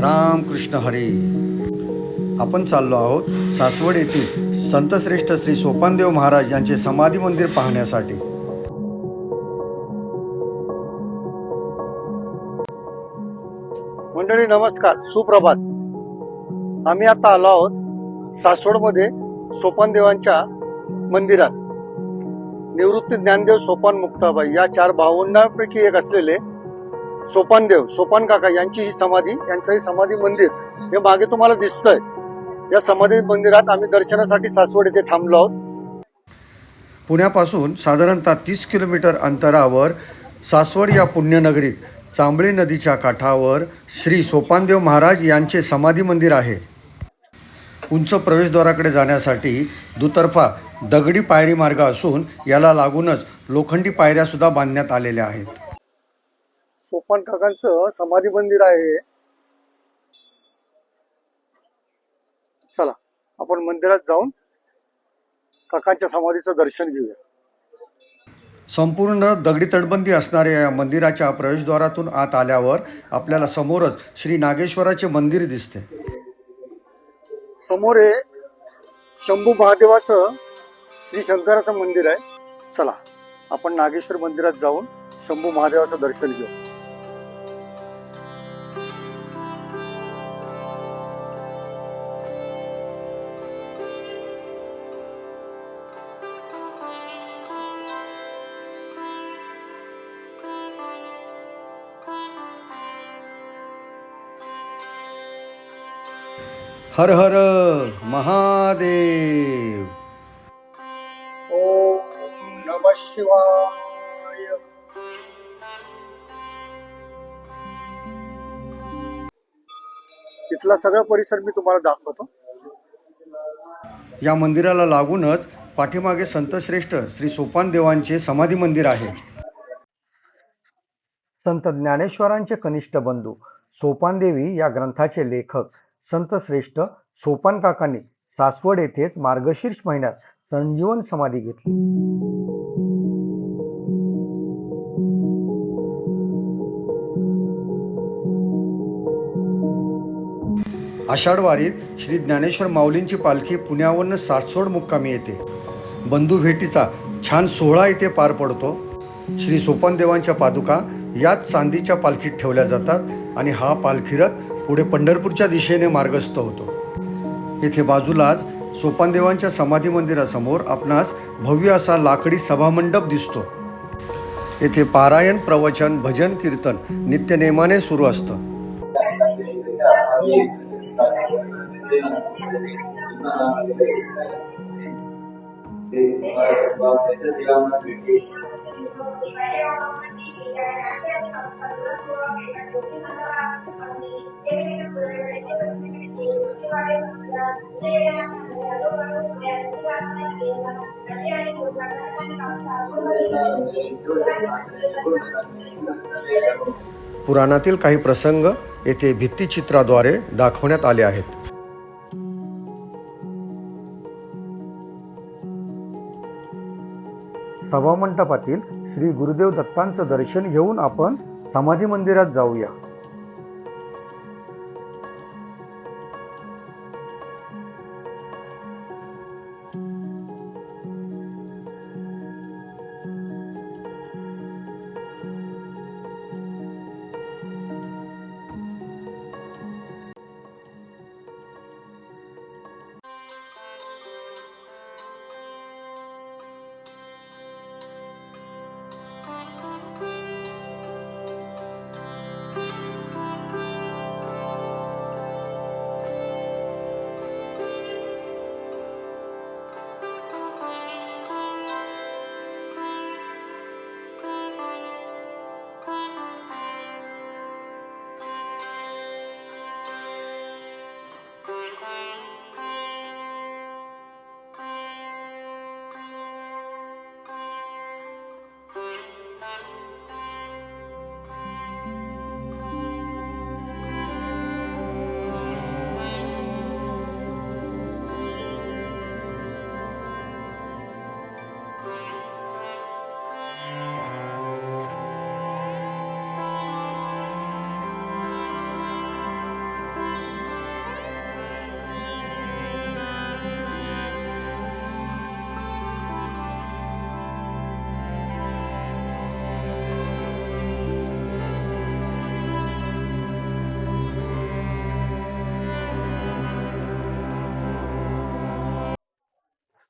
रामकृष्ण हरी. आपण चाललो आहोत सासवड येथील संतश्रेष्ठ श्री सोपानदेव महाराज यांचे समाधी मंदिर पाहण्यासाठी. मंडळी नमस्कार. सुप्रभात. आम्ही आता आलो आहोत सासवडमध्ये सोपानदेवांच्या मंदिरात. निवृत्ती ज्ञानदेव सोपान मुक्ताबाई या चार भावंडांपैकी एक असलेले सोपानदेव सोपान काका यांची ही समाधी यांचंही समाधी मंदिर हे मागे तुम्हाला दिसतंय. या समाधी मंदिरात आम्ही दर्शनासाठी सासवड येथे थांबलो आहोत. पुण्यापासून साधारणतः तीस किलोमीटर अंतरावर सासवड या पुण्यनगरीत चांबळे नदीच्या काठावर श्री सोपानदेव महाराज यांचे समाधी मंदिर आहे. उंच प्रवेशद्वाराकडे जाण्यासाठी दुतर्फा दगडी पायरी मार्ग असून याला लागूनच लोखंडी पायऱ्यासुद्धा बांधण्यात आलेल्या आहेत. सोपान काकांचं समाधी मंदिर आहे. चला आपण मंदिरात जाऊन काकांच्या समाधीचं दर्शन घेऊया. संपूर्ण दगडी तटबंदी असणाऱ्या या मंदिराच्या प्रवेशद्वारातून आत आल्यावर आपल्याला समोरच श्री नागेश्वराचे मंदिर दिसते. समोर हे शंभू महादेवाचं श्री शंकराचं मंदिर आहे. चला आपण नागेश्वर मंदिरात जाऊन शंभू महादेवाचं दर्शन घेऊ. हर हर महादेव। ओम नम शिवाय। इथला सगळा परिसर मी तुम्हाला दाखवतो. या मंदिराला लागूनच पाठीमागे संतश्रेष्ठ श्री सोपान देवांचे समाधी मंदिर आहे. संत ज्ञानेश्वरांचे कनिष्ठ बंधू सोपानदेवी या ग्रंथाचे लेखक संत श्रेष्ठ सोपान काकांनी सासवड येथेच मार्गशीर्ष महिन्यात संजीवन समाधी घेतली. आषाढवारीत श्री ज्ञानेश्वर माऊलींची पालखी पुण्यावरून सासवड मुक्कामी येते. बंधू भेटीचा छान सोहळा इथे पार पडतो. श्री सोपानदेवांच्या पादुका याच चांदीच्या पालखीत ठेवल्या जातात आणि हा पालखीरथ पुढे पंढरपूरच्या दिशेने मार्गस्थ होतो. येथे बाजूलाच सोपानदेवांच्या समाधी मंदिरासमोर आपणास भव्य असा लाकडी सभामंडप दिसतो. येथे पारायण प्रवचन भजन कीर्तन नित्यनेमाने सुरू असतं. पुराणातील काही प्रसंग येथे भित्तिचित्राद्वारे दाखवण्यात आले आहेत. सभामंडपातील श्री गुरुदेव दत्तांचं दर्शन घेऊन आपण समाधी मंदिरात जाऊया.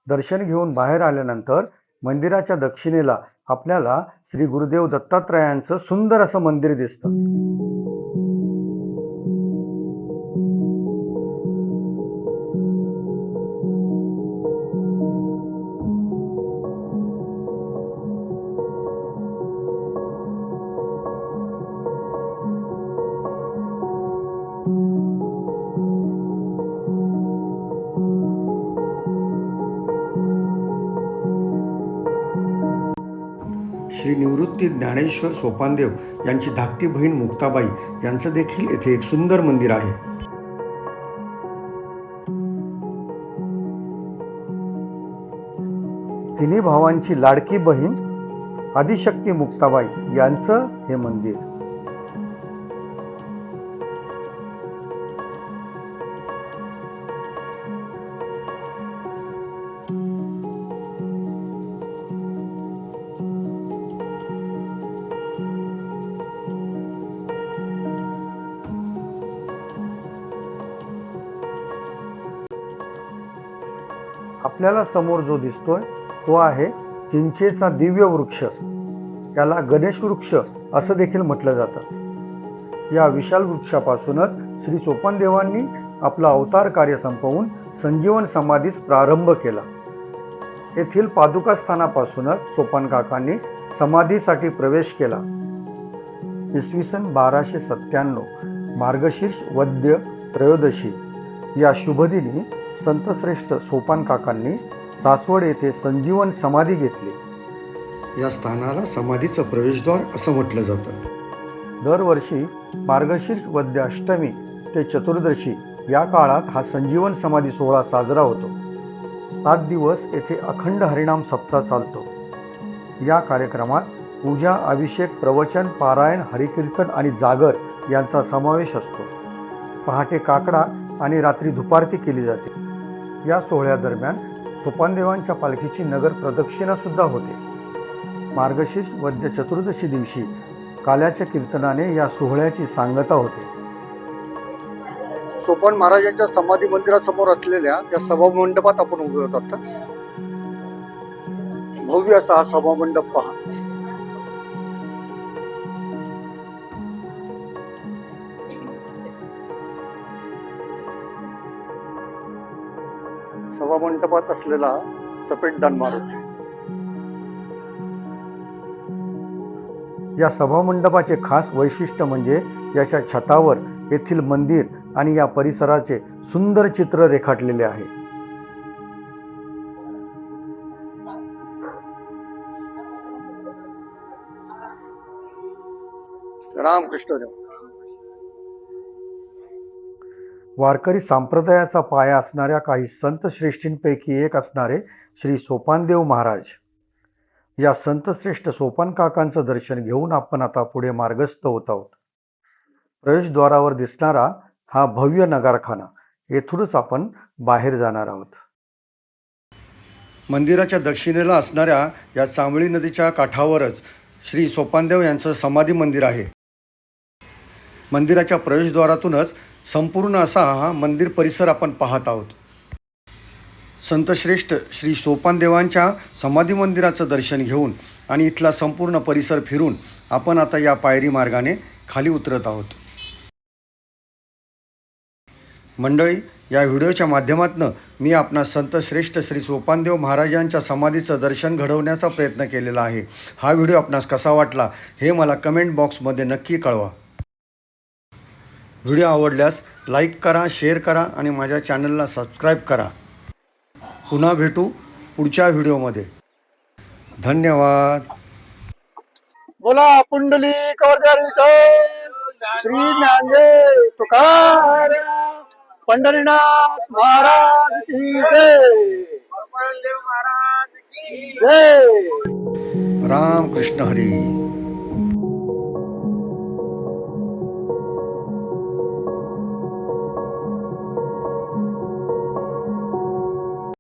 दर्शन घेऊन बाहेर आल्यानंतर मंदिराच्या दक्षिणेला आपल्याला श्री गुरुदेव दत्तात्रयांचं सुंदर असं मंदिर दिसतं. निवृत्ती ज्ञानेश्वर सोपानदेव यांची धाकटी बहीण मुक्ताबाई यांचं देखील येथे एक सुंदर मंदिर आहे. तिन्ही भावांची लाडकी बहीण आदिशक्ती मुक्ताबाई यांचं हे मंदिर. आपल्याला समोर जो दिसतोय तो आहे चिंचेचा दिव्य वृक्ष. त्याला गणेश वृक्ष असं देखील म्हटलं जातं. या विशाल वृक्षापासूनच श्री सोपानदेवांनी आपलं अवतार कार्य संपवून संजीवन समाधीस प्रारंभ केला. येथील पादुका स्थानापासूनच सोपान काकांनी समाधीसाठी प्रवेश केला. इसवी सन बाराशे सत्त्याण्णव मार्गशीर्ष वद्य त्रयोदशी या शुभदिनी संतश्रेष्ठ सोपान काकांनी सासवड येथे संजीवन समाधी घेतली. या स्थानाला समाधीचं प्रवेशद्वार असं म्हटलं जातं. दरवर्षी मार्गशीर्ष वद्य अष्टमी ते चतुर्दशी या काळात हा संजीवन समाधी सोहळा साजरा होतो. सात दिवस येथे अखंड हरिनाम सप्ताह चालतो. या कार्यक्रमात पूजा अभिषेक प्रवचन पारायण हरिकीर्तन आणि जागर यांचा समावेश असतो. पहाटे काकडा आणि रात्री दुपारती केली जाते. या सोहळ्यादरम्यान सोपानदेवांच्या पालखीची नगर प्रदक्षिणासुद्धा होते. मार्गशीर्ष वद्य चतुर्दशी दिवशी काल्याच्या कीर्तनाने या सोहळ्याची सांगता होते. सोपान महाराजांच्या समाधी मंदिरासमोर असलेल्या या सभामंडपात आपण उभे होतो भव्य असा हा सभामंडप पहा. सभामंडपात असलेला चपेटदान मारुती. या सभामंडपाचे खास वैशिष्ट्य म्हणजे याच्या छतावर येथील मंदिर आणि या परिसराचे सुंदर चित्र रेखाटलेले आहे. रामकृष्ण वारकरी संप्रदायाचा पाया असणाऱ्या काही संत श्रेष्ठींपैकी एक असणारे श्री सोपानदेव महाराज. या संतश्रेष्ठ सोपान काकांचं दर्शन घेऊन आपण आता पुढे मार्गस्थ होत आहोत. प्रवेशद्वारावर दिसणारा हा भव्य नगारखाना येथूनच आपण बाहेर जाणार आहोत. मंदिराच्या दक्षिणेला असणाऱ्या या चांबळी नदीच्या काठावरच श्री सोपानदेव यांचं समाधी मंदिर आहे. मंदिराच्या प्रवेशद्वारातूनच संपूर्ण असा हा मंदिर परिसर आपण पाहत आहोत. संतश्रेष्ठ श्री सोपानदेवांच्या समाधी मंदिराचं दर्शन घेऊन आणि इथला संपूर्ण परिसर फिरून आपण आता या पायरी मार्गाने खाली उतरत आहोत. मंडळी या व्हिडिओच्या माध्यमातून मी आपणा संतश्रेष्ठ श्री सोपानदेव महाराजांच्या समाधीचं दर्शन घडवण्याचा प्रयत्न केलेला आहे. हा व्हिडिओ आपणास कसा वाटला हे मला कमेंट बॉक्समध्ये नक्की कळवा. व्हिडिओ आवडल्यास लाईक करा शेअर करा आणि माझ्या चॅनलला सबस्क्राईब करा. पुन्हा भेटू पुढच्या व्हिडिओमध्ये. धन्यवाद. बोला पुंडली श्री ज्ञानदेव तुकार पंढरीनाथ महाराज की जय. महाराज की जय. राम कृष्ण हरी.